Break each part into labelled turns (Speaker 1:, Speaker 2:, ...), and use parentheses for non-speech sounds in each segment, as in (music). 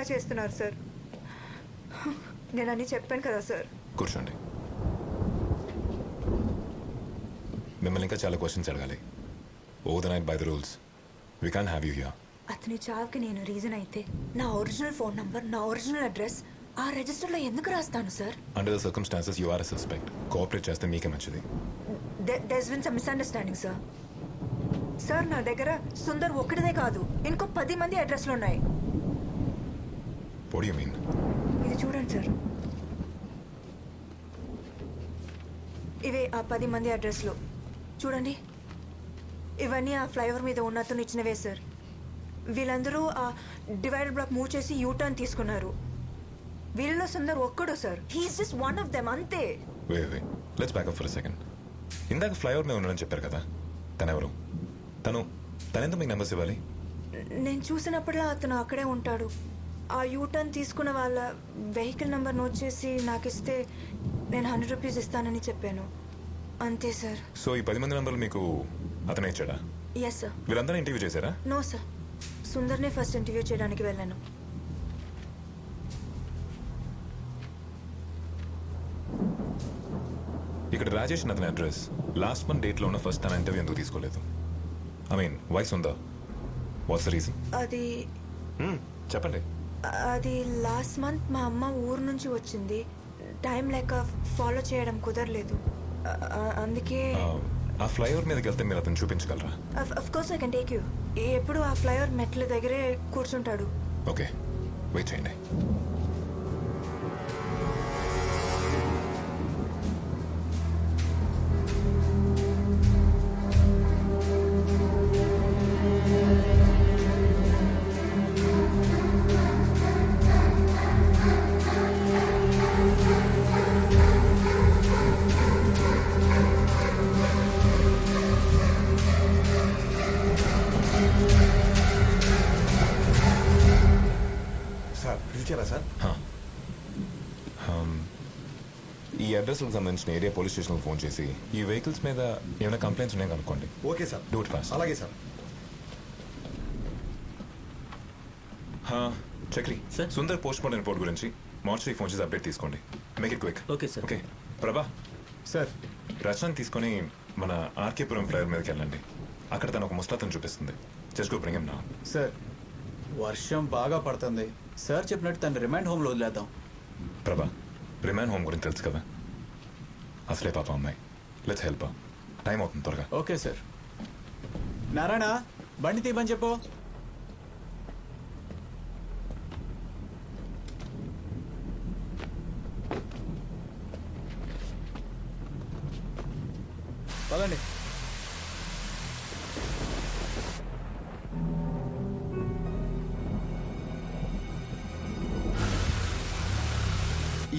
Speaker 1: ఇలా చేస్తున్నారు సార్? నేను అన్నీ చెప్పాను కదా సార్.
Speaker 2: కూర్చోండి. మిమ్మల్ని ఇంకా చాలా క్వశ్చన్స్ అడగాలి. ఓ the night by the rules we can have you here
Speaker 1: అతని చావుకి నేను రీజన్ అయితే నా ఒరిజినల్ ఫోన్ నంబర్ నా ఒరిజినల్ అడ్రస్ ఆ రిజిస్టర్లో ఎందుకు రాస్తాను sir?
Speaker 2: Under the circumstances you are suspect cooperate చేస్తే మీకే మంచిది.
Speaker 1: There's been some misunderstanding sir sir నా దగ్గర సుందర్ ఒక్కడిదే కాదు. ఇంకో పది మంది అడ్రస్లు ఉన్నాయి.
Speaker 2: వాట్ యూ మీన్
Speaker 1: ఇది చూడండి సార్. ఇవే ఆ పది మంది అడ్రస్లు. చూడండి. ఇవన్నీ ఆ ఫ్లైఓవర్ మీద ఉన్న అతను ఇచ్చినవే సార్. వీళ్ళందరూ ఆ డివైడర్ బ్లాక్ మూవ్ చేసి యూటర్న్ తీసుకున్నారు. వీళ్ళలో సుందర్ ఒక్కడు sir. He's just one of them అంతే.
Speaker 2: Way way let's back up for second ఇందాక ఫ్లైఓవర్ మీద ఉన్నాడని చెప్పారు కదా? తనెవరు? తను తనెందుకు మీకు నెంబర్స్ ఇవ్వాలి?
Speaker 1: నేను చూసినప్పుడల్లా అతను అక్కడే ఉంటాడు. ఆ యూటర్న్ తీసుకున్న వాళ్ళ వెహికల్ నెంబర్ నోట్ చేసి నాకు ఇస్తే నేను హండ్రెడ్ రూపీస్ ఇస్తానని చెప్పాను. అంతే సార్.
Speaker 2: సో ఈ పది మంది నెంబర్లు మీకు అతనే ఇచ్చాడా?
Speaker 1: ఎస్ సార్
Speaker 2: వీళ్ళందరూ ఇంటర్వ్యూ చేశారా?
Speaker 1: నో సార్ సుందర్నే ఫస్ట్ ఇంటర్వ్యూ చేయడానికి వెళ్ళాను.
Speaker 2: ఇక్కడ రాజేష్ అతని అడ్రస్ లాస్ట్ మంత్ డేట్లో ఉన్న ఫస్ట్ తన ఇంటర్వ్యూ ఎందుకు తీసుకోలేదు? ఐ మీన్ వాయిస్ ఉందా వాట్స్ ద రీజన్
Speaker 1: అది
Speaker 2: చెప్పండి.
Speaker 1: అది లాస్ట్ మంత్ మా అమ్మ ఊరు నుంచి వచ్చింది. టైం లేక ఫాలో చేయడం కుదరలేదు. అందుకే
Speaker 2: ఆ, ఆ ఫ్లైఓవర్ మీదకి వెళ్తే మీరు అతను చూపించగలరా?
Speaker 1: Of course I can take you ఎప్పుడు ఆ ఫ్లైఓవర్ మెట్ల దగ్గరే కూర్చుంటాడు.
Speaker 2: ఓకే వెయిట్ చేయండి ఈ అడ్రస్కి సంబంధించిన ఏరియా పోలీస్ స్టేషన్కి ఫోన్ చేసి ఈ వెహికల్స్ మీద ఏమైనా కంప్లైంట్స్ ఉన్నాయో కనుక్కోండి.
Speaker 3: Okay sir.
Speaker 2: Do it fast.
Speaker 3: అలాగే sir.
Speaker 2: Chakri
Speaker 4: Sir?
Speaker 2: Sundar post mortem report గురించి మార్చి ఫోన్ చేసి అప్డేట్ తీసుకోండి. Make it quick
Speaker 4: Okay, sir.
Speaker 2: Okay Prabha.
Speaker 3: Sir
Speaker 2: Rachana తీసుకొని మన ఆర్కేపురం ఫ్లైఓవర్ మీదకి వెళ్ళండి. అక్కడ తను ఒక ముస్తాతను చూపిస్తుంది. జస్ట్ గో బ్రింగ్ నా
Speaker 5: సార్ వర్షం బాగా పడుతుంది. సార్ చెప్పినట్టు తను రిమైండ్ హోమ్లో వదిలేద్దాం.
Speaker 2: ప్రభా రిమాన్ హోమ్ గురించి తెలుసు కదా? అసలే పాప అమ్మాయి. లెట్స్ హెల్ప్ టైం అవుతుంది త్వరగా.
Speaker 5: Okay sir. నారాయణ బండి తీయమని చెప్పు.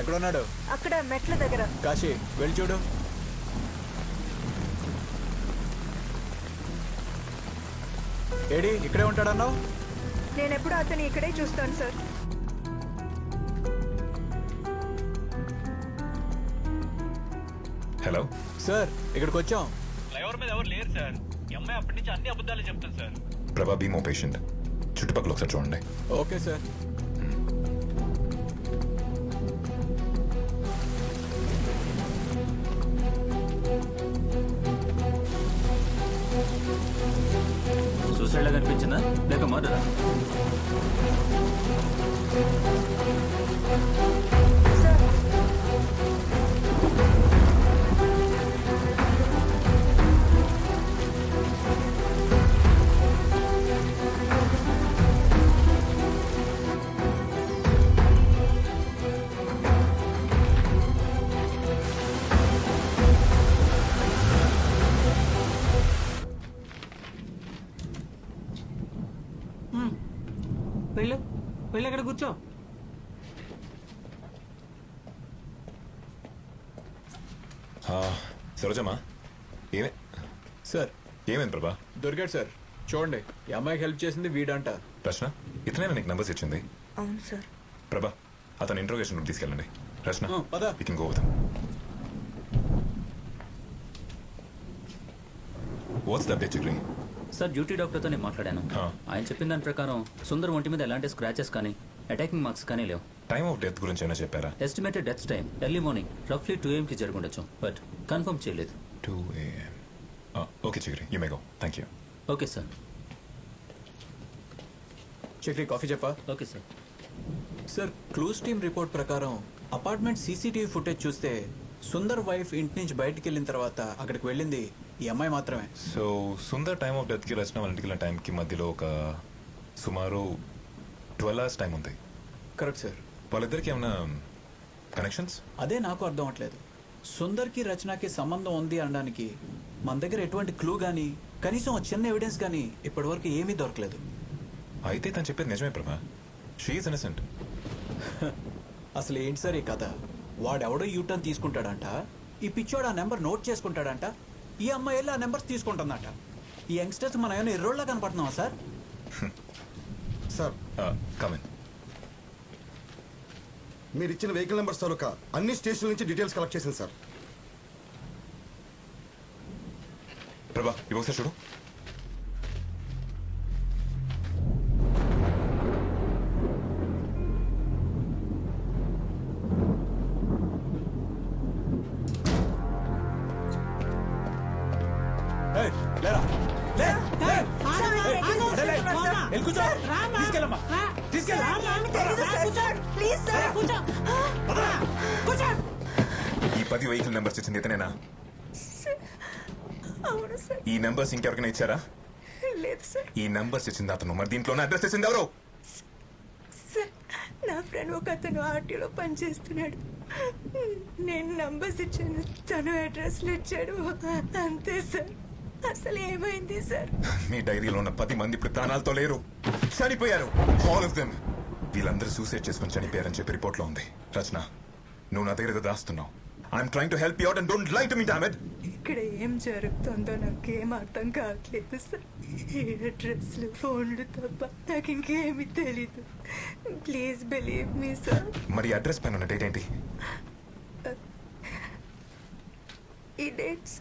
Speaker 5: ఎక్కడ ఉన్నాడు
Speaker 1: అక్కడ మెట్ల దగ్గర.
Speaker 5: కాశీ వెళ్ళి చూడు. ఏడి ఇక్కడే ఉంటాడన్నావు?
Speaker 1: నేను ఎప్పుడు అతని ఇక్కడే చూస్తాను సార్.
Speaker 2: హలో?
Speaker 5: సార్ ఇక్కడికి వచ్చాం.
Speaker 6: ఫ్లైఓవర్ మీద ఎవరు లేరు సార్. ఈ అమ్మాయి అప్పటి నుంచి అన్ని అబద్ధాలు చెప్తుంది సార్.
Speaker 2: ప్రభా బీమో పేషెంట్. చుట్టుపక్కల ఒకసారి చూడండి.
Speaker 5: Okay sir.
Speaker 4: సూసైడ్ లాగా అనిపించిందా లేక మర్డరా?
Speaker 2: సరోజమ్మా ఏమే
Speaker 5: సార్.
Speaker 2: ఏమైంది ప్రభా?
Speaker 5: దొరికాడు సార్. చూడండి ఈ అమ్మాయికి హెల్ప్ చేసింది వీడంట.
Speaker 2: రచన ఇతనే నీకు నంబర్స్ ఇచ్చింది?
Speaker 1: అవును సార్.
Speaker 2: ప్రభా అతను ఇంట్రోగేషన్ రూమ్ తీసుకెళ్ళండి. రచన
Speaker 5: ఆ, పద.
Speaker 2: Go with what's that Chakri
Speaker 4: sir duty డాక్టర్తో నేను మాట్లాడాను. ఆయన చెప్పిన దాని ప్రకారం సుందర్ ఒంటి మీద ఎలాంటి స్క్రాచెస్ కానీ అటాకింగ్ మార్క్స్ కానీ లేవు.
Speaker 2: టైమ్ ఆఫ్ డెత్ గురించి ఏమైనా చెప్పారా?
Speaker 4: Estimated death time early morning రఫ్లీ two కి జరుగుండొచ్చు బట్ కన్ఫర్మ్ చేయలేదు.
Speaker 2: Two AM okay Chakri you may go thank you
Speaker 4: okay sir
Speaker 5: Chakri coffee చెప్పా?
Speaker 4: Okay sir
Speaker 5: sir clues team report ప్రకారం అపార్ట్మెంట్ సీసీటీవీ ఫుటేజ్ చూస్తే Sundar wife ఇంటి నుంచి బయటికి వెళ్ళిన తర్వాత అక్కడికి వెళ్ళింది ఈ అమ్మాయి మాత్రమే.
Speaker 2: సో సుందర్ టైమ్ ఆఫ్ డెత్కి రచన వాళ్ళ ఇంటికి టైంకి మధ్యలో ఒక సుమారు ట్వెల్వ్ అవర్స్ టైం ఉంది.
Speaker 5: కరెక్ట్ సార్
Speaker 2: వాళ్ళిద్దరికి ఏమైనా కనెక్షన్స్
Speaker 5: అదే నాకు అర్థం అవట్లేదు సుందర్కి రచనకి సంబంధం ఉంది అనడానికి మన దగ్గర ఎటువంటి క్లూ కానీ కనీసం ఒక చిన్న ఎవిడెన్స్ కానీ ఇప్పటివరకు ఏమీ దొరకలేదు.
Speaker 2: అయితే తను చెప్పేది నిజమే ప్రభా. షీఈస్ ఇన్నసెంట్ (laughs)
Speaker 5: అసలు ఏంటి సార్ ఈ కథ? వాడెవడో యూటర్న్ తీసుకుంటాడంట? ఈ పిచ్చోడు ఆ నెంబర్ నోట్ చేసుకుంటాడంట? ఈ అమ్మాయి వెళ్ళి ఆ నెంబర్స్ తీసుకుంటుందంట? ఈ యంగ్స్టర్స్ మనం ఏమైనా ఎర్రోళ్ళ కనపడుతున్నావా సార్? (laughs)
Speaker 3: సార్
Speaker 2: కమెన్
Speaker 3: మీరు ఇచ్చిన వెహికల్ నెంబర్స్ తాలూకా అన్ని స్టేషన్ల నుంచి డీటెయిల్స్ కలెక్ట్ చేసింది సార్.
Speaker 2: ప్రభా ఇవ్వసారి చూడు. పది వెహికల్ నెంబర్స్ ఇచ్చింది ఇతనేనా?
Speaker 1: అవును సార్.
Speaker 2: ఈ నెంబర్స్ ఇంకెవరికైనా ఇచ్చారా?
Speaker 1: లేదు సార్.
Speaker 2: ఈ నెంబర్స్ ఇచ్చింది అతను. మరి దీంట్లోనే అడ్రస్ ఇచ్చింది ఎవరు?
Speaker 1: సార్ నా ఫ్రెండ్ ఒక అతను ఆర్టీలో పనిచేస్తున్నాడు. నేను నంబర్స్ ఇచ్చాను. తను అడ్రస్లు ఇచ్చాడు. అంతే సార్. అసలు ఏమైంది సార్?
Speaker 2: మీ డైరీలో ఉన్న పది మంది ఇప్పుడు ప్రాణాలతో లేరు. చనిపోయారు. ఆల్ ఆఫ్ దెమ్ వీళ్ళందరూ సూసైడ్ చేసుకొని చనిపోయారని చెప్పి రిపోర్ట్లో ఉంది. రచన నువ్వు నా దగ్గర దాస్తున్నావు. I'm trying to help you out and don't like to me damned
Speaker 1: ఇక్కడ ఏం జరుగుతుందో నాకేం అర్థం కావట్లేదు సార్. ఈ అడ్రస్లు ఫోన్లు తప్ప నాకు ఇంకేమీ తెలీదు. ప్లీజ్ బిలీవ్ మీ సార్
Speaker 2: మరి అడ్రస్ పైన ఉన్న డేట్ ఏంటి?
Speaker 1: ఈ డేట్స్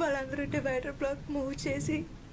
Speaker 1: వాళ్ళందరూ డివైడర్ బ్లాక్ మూవ్ చేసి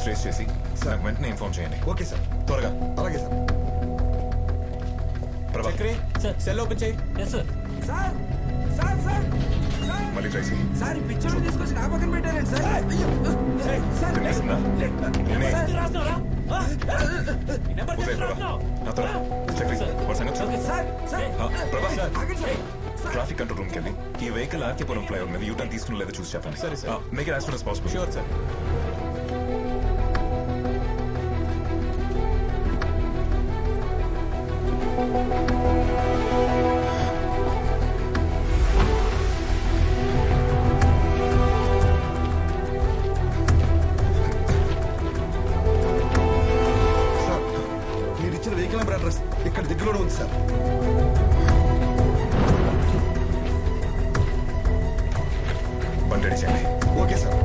Speaker 2: అడ్రస్ ట్రేస్ చేసి నాకు వెంటనే ఇన్ఫార్మ్ చేయండి.
Speaker 3: Okay sir.
Speaker 2: త్వరగా.
Speaker 3: అలాగే sir.
Speaker 2: Prabha.
Speaker 5: Chakri
Speaker 4: sir.
Speaker 5: Cell open చేయి.
Speaker 4: Yes sir.
Speaker 7: Sir sir sir
Speaker 2: మళ్ళీ ట్రై చేయి.
Speaker 7: సార్ ఈ పిక్చర్ తీసుకొచ్చి నా పక్కన పెట్టారండి సార్? సార్
Speaker 2: ఉదయ్ ప్రభా. నా త్వర చక్రి వాడి సంగతి ప్రభా ట్రాఫిక్ కంట్రోల్ రూమ్కి వెళ్ళి ఈ వెహికల్ ఆర్కేపురం ఫ్లైఓవర్ మీద యూటర్న్ తీసుకుని లేదో చూసి చెప్పండి.
Speaker 5: సరే, sir.
Speaker 2: Make it as soon as possible.
Speaker 5: Sure sir పట్టడించండి okay sir.